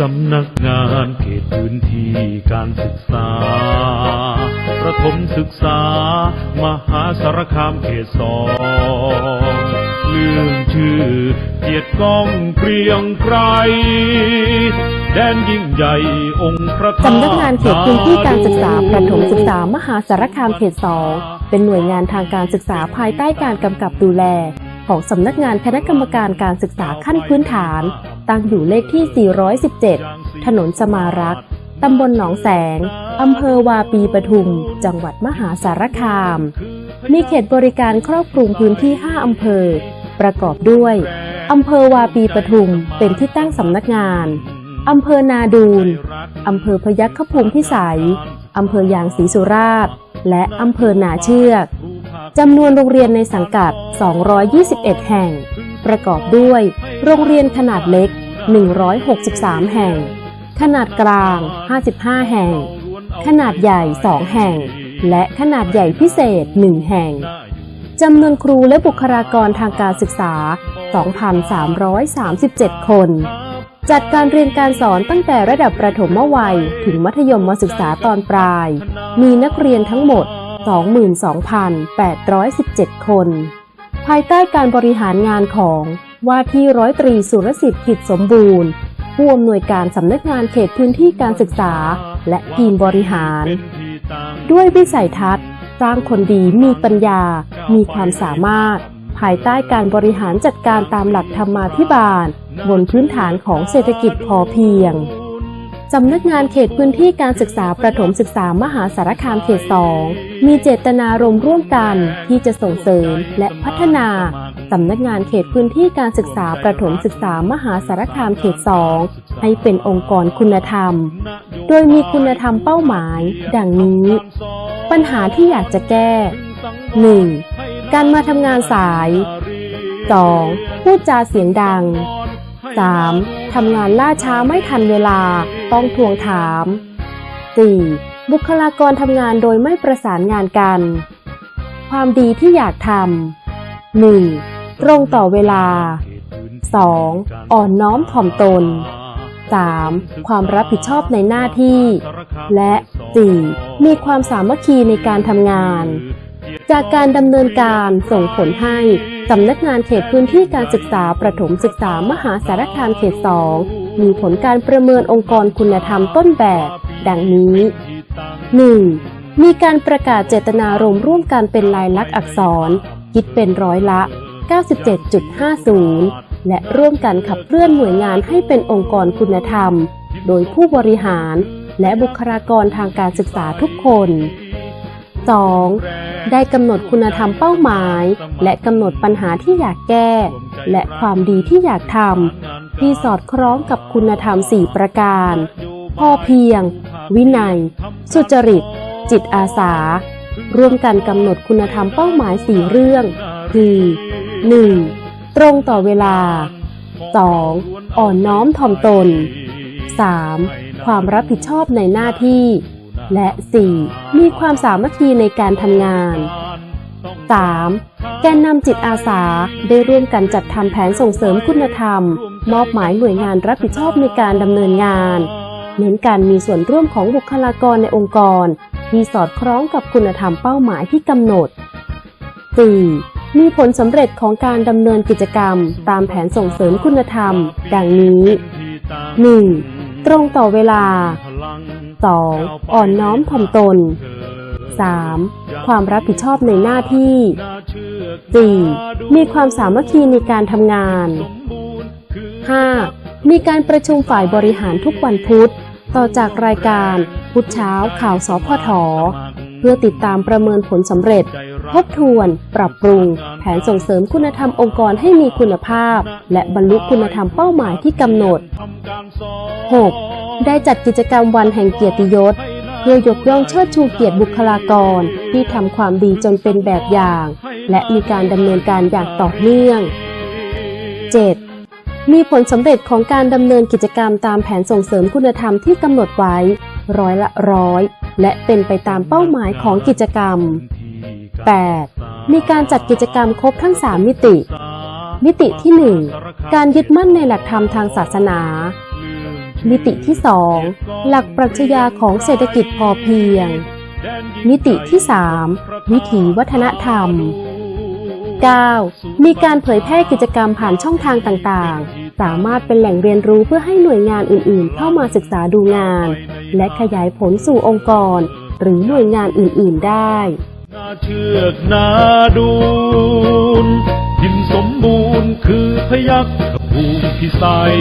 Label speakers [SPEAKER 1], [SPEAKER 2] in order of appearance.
[SPEAKER 1] สำนักงานเขตพื้นที่การศึกษา ประถมศึกษา มหาสารคามเขตสองเรื่องชื่อเกียรติก้องเกรียงไกรแดนยิ่งใหญ่องค์พระธาตุ
[SPEAKER 2] สำนักงานเขตพื้นที่การศึกษาประถมศึกษามหาสารคามเขต2เป็นหน่วยงานทางการศึกษาภายใต้การกำกับดูแล ของสำนักงานคณะกรรมการการศึกษาขั้นพื้นฐาน ตั้งอยู่เลขที่ 417 ถนนสมารักษ์ตำบลหนองแสง อำเภอวาปีปทุม จังหวัดมหาสารคาม มีเขตบริการครอบคลุมพื้นที่ 5 อำเภอ ประกอบด้วย อำเภอวาปีปทุม เป็นที่ตั้งสำนักงาน อำเภอนาดูน อำเภอพยัคฆภูมิพิสัย อำเภอยางศรีสุราษฎร์ และอำเภอนาเชือก จำนวนโรงเรียนในสังกัด 221 แห่ง ประกอบด้วย โรงเรียนขนาดเล็ก 163 แห่ง ขนาดกลาง 55 แห่ง ขนาดใหญ่ 2 แห่ง และขนาดใหญ่พิเศษ 1 แห่งจำนวนครูและบุคลากรทางการศึกษา 2,337 คน จัดการเรียนการสอนตั้งแต่ระดับประถมวัย ถึงมัธยมศึกษาตอนปลาย มีนักเรียนทั้งหมด 22,817 คน ภายใต้การบริหารงานของว่าที่ร้อยตรีสุรสิทธิ์กิจสมบูรณ์ ผู้อำนวยการสำนักงานเขตพื้นที่การศึกษา และทีมบริหาร ด้วยวิสัยทัศน์ สร้างคนดีมีปัญญา มีความสามารถ ภายใต้การบริหารจัดการตามหลักธรรมาภิบาล บนพื้นฐานของเศรษฐกิจพอเพียง สำนักงานเขตพื้นที่การศึกษาประถมศึกษามหาสารคามเขต 2 มีเจตนารมณ์ร่วมกันที่จะส่งเสริมและพัฒนาสำนักงานเขตพื้นที่การศึกษาประถมศึกษามหาสารคามเขต 2 ให้เป็นองค์กรคุณธรรม โดยมีคุณธรรมเป้าหมาย ดังนี้ ปัญหาที่อยากจะแก้ 1. การมาทำงานสาย 2. พูดจาเสียงดัง 3. ทำงานล่าช้าไม่ทันเวลา ต้องทวงถาม 4. บุคลากรทำงานโดยไม่ประสานงานกัน ความดีที่อยากทำ 1. ตรงต่อเวลา 2. อ่อนน้อมถ่อมตน 3. ความรับผิดชอบในหน้าที่ และ 4. มีความสามัคคีในการทำงาน จากการดำเนินการส่งผลให้ สำนักงานเขตพื้นที่การศึกษาประถมศึกษามหาสารคามเขต2มีผลการประเมินองค์กรคุณธรรมต้นแบบ ดังนี้ 1. มีการประกาศเจตนารมณ์ร่วมกันเป็นลายลักษณ์อักษร คิดเป็นร้อยละ 97.50 และร่วมกันขับเคลื่อนหน่วยงานให้เป็นองค์กรคุณธรรม โดยผู้บริหารและบุคลากรทางการศึกษาทุกคน 2. ได้กำหนดคุณธรรมเป้าหมาย และกำหนดปัญหาที่อยากแก้ และความดีที่อยากทำที่สอดคล้องกับคุณธรรม4ประการ พอเพียง วินัย สุจริต จิตอาสา ร่วมกันกำหนดคุณธรรมเป้าหมาย4เรื่อง คือ 1. ตรงต่อเวลา 2. อ่อนน้อมถ่อมตน 3. ความรับผิดชอบในหน้าที่ และ 4. มีความสามัคคีในการทำงาน 3. แกนนำจิตอาสาได้ร่วมกันจัดทำแผนส่งเสริมคุณธรรม มอบหมายหน่วยงานรับผิดชอบในการดำเนินงานเน้นการมีส่วนร่วมของบุคลากรในองค์กร ที่สอดคล้องกับคุณธรรมเป้าหมายที่กำหนด 4. มีผลสำเร็จของการดำเนินกิจกรรม ตามแผนส่งเสริมคุณธรรม ดังนี้ 1. ตรงต่อเวลา 2. อ่อนน้อมถ่อมตน 3. ความรับผิดชอบในหน้าที่ 4. มีความสามัคคีในการทำงาน 5. มีการประชุมฝ่ายบริหารทุกวันพุธ ต่อจากรายการพุธเช้าข่าวสพทเพื่อติดตามประเมินผลสำเร็จ ทบทวน ปรับปรุง แผนส่งเสริมคุณธรรมองค์กรให้มีคุณภาพ และบรรลุคุณธรรมเป้าหมายที่กำหนด 6. ได้จัดกิจกรรมวันแห่งเกียรติยศ เพื่อยกย่องเชิดชูเกียรติบุคลากร ที่ทำความดีจนเป็นแบบอย่าง และมีการดำเนินการอย่างต่อเนื่อง 7. มีผลสำเร็จของการดำเนินกิจกรรมตามแผนส่งเสริมคุณธรรมที่กำหนดไว้ ร้อยละร้อย และเป็นไปตามเป้าหมายของกิจกรรม 8. มีการจัดกิจกรรมครบทั้ง 3 มิติ มิติที่ 1 การยึดมั่นในหลักธรรมทางศาสนา มิติที่ 2 หลักปรัชญาของเศรษฐกิจพอเพียง มิติที่ 3 วิถีวัฒนธรรม 9. มีการเผยแพร่กิจกรรมผ่านช่องทางต่างๆ สามารถเป็นแหล่งเรียนรู้เพื่อให้หน่วยงานอื่นๆ เข้ามาศึกษาดูงาน และขยายผลสู่องค์กร หรือหน่วยงานอื่นๆได้
[SPEAKER 1] เชือกนาดูนดินสมบูรณ์คือพยักภูมิพิสัย